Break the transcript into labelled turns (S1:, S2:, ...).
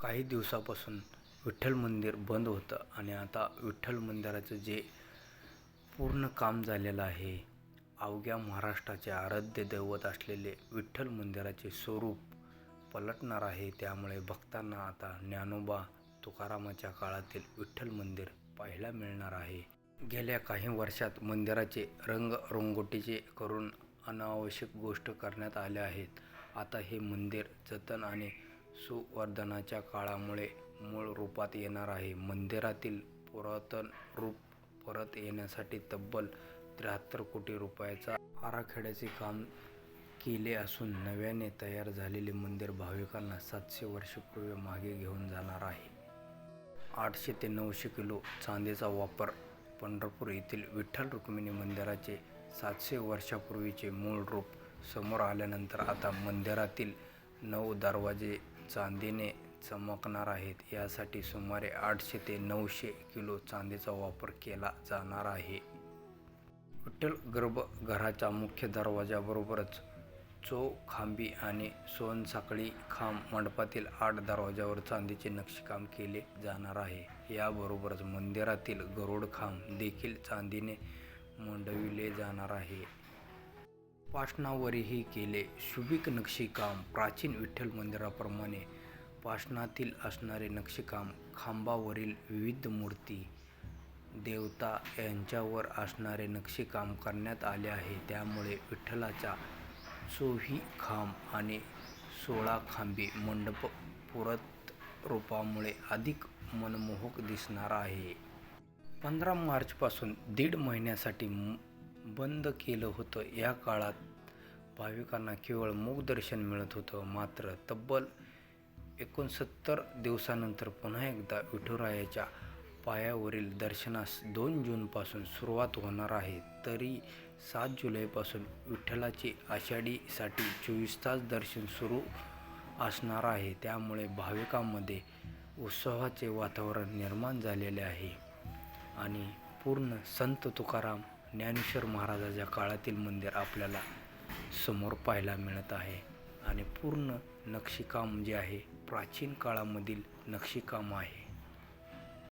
S1: काही दिवसापासून विठ्ठल मंदिर बंद होतं आणि आता विठ्ठल मंदिराचं जे पूर्ण काम झालेलं आहे अवघ्या महाराष्ट्राचे आराध्य दैवत असलेले विठ्ठल मंदिराचे स्वरूप पलटणार आहे त्यामुळे भक्तांना आता ज्ञानोबा तुकारामाच्या काळातील विठ्ठल मंदिर पाहायला मिळणार आहे. गेल्या काही वर्षात मंदिराचे रंग रंगोटीचे करून अनावश्यक गोष्ट करण्यात आल्या आहेत. आता हे मंदिर जतन आणि सुवर्धनाच्या काळामुळे मूळ रूपात येणार आहे. मंदिरातील पुरातन रूप परत येण्यासाठी तब्बल त्र्याहत्तर कोटी रुपयाचा आराखड्याचे काम केले असून नव्याने तयार झालेले मंदिर भाविकांना सातशे वर्षपूर्वी मागे घेऊन जाणार आहे. आठशे ते नऊशे किलो चांदीचा वापर पंढरपूर येथील विठ्ठल रुक्मिणी मंदिराचे सातशे वर्षापूर्वीचे मूळ रूप समोर आल्यानंतर आता मंदिरातील नऊ दरवाजे चांदीने चमकणार आहेत. यासाठी सुमारे आठशे ते नऊशे किलो चांदीचा वापर केला जाणार आहे. विठ्ठल गर्भघराच्या मुख्य दरवाजाबरोबरच चौखांबी आणि सोनसाखळी खांब मंडपातील आठ दरवाजावर चांदीचे नक्षीकाम केले जाणार आहे. याबरोबरच मंदिरातील गरुड खांब देखील चांदीने मंडविले जाणार आहे. पाषाणावरही केले. शुभिक नक्षीकाम प्राचीन विठ्ठल मंदिराप्रमाणे पाषाणातील असणारे नक्षीकाम खांबावरील विविध मूर्ती देवता यांच्यावर असणारे नक्षीकाम करण्यात आले आहे. त्यामुळे विठ्ठलाच्या चोही खांब आणि सोळा खांबी मंडप पुरत रूपामुळे अधिक मनमोहक दिसणार आहे. पंधरा मार्चपासून दीड महिन्यासाठी बंद केलं होतं. या काळात भाविकांना केवळ मुखदर्शन मिळत होतं. मात्र तब्बल एकोणसत्तर दिवसानंतर पुन्हा एकदा विठुरायाच्या पायावरील दर्शनास दोन जूनपासून सुरुवात होणार आहे. तरी सात जुलैपासून विठ्ठलाची आषाढीसाठी चोवीस तास दर्शन सुरू असणार आहे. त्यामुळे भाविकांमध्ये उत्सवाचे वातावरण निर्माण झालेले आहे. आणि पूर्ण संत तुकाराम ज्ञानेश्वर महाराजाच्या काळातील मंदिर आपल्याला समोर पाहायला मिळत आहे. आणि पूर्ण नक्षीकाम जे आहे प्राचीन काळामधील नक्षीकाम आहे.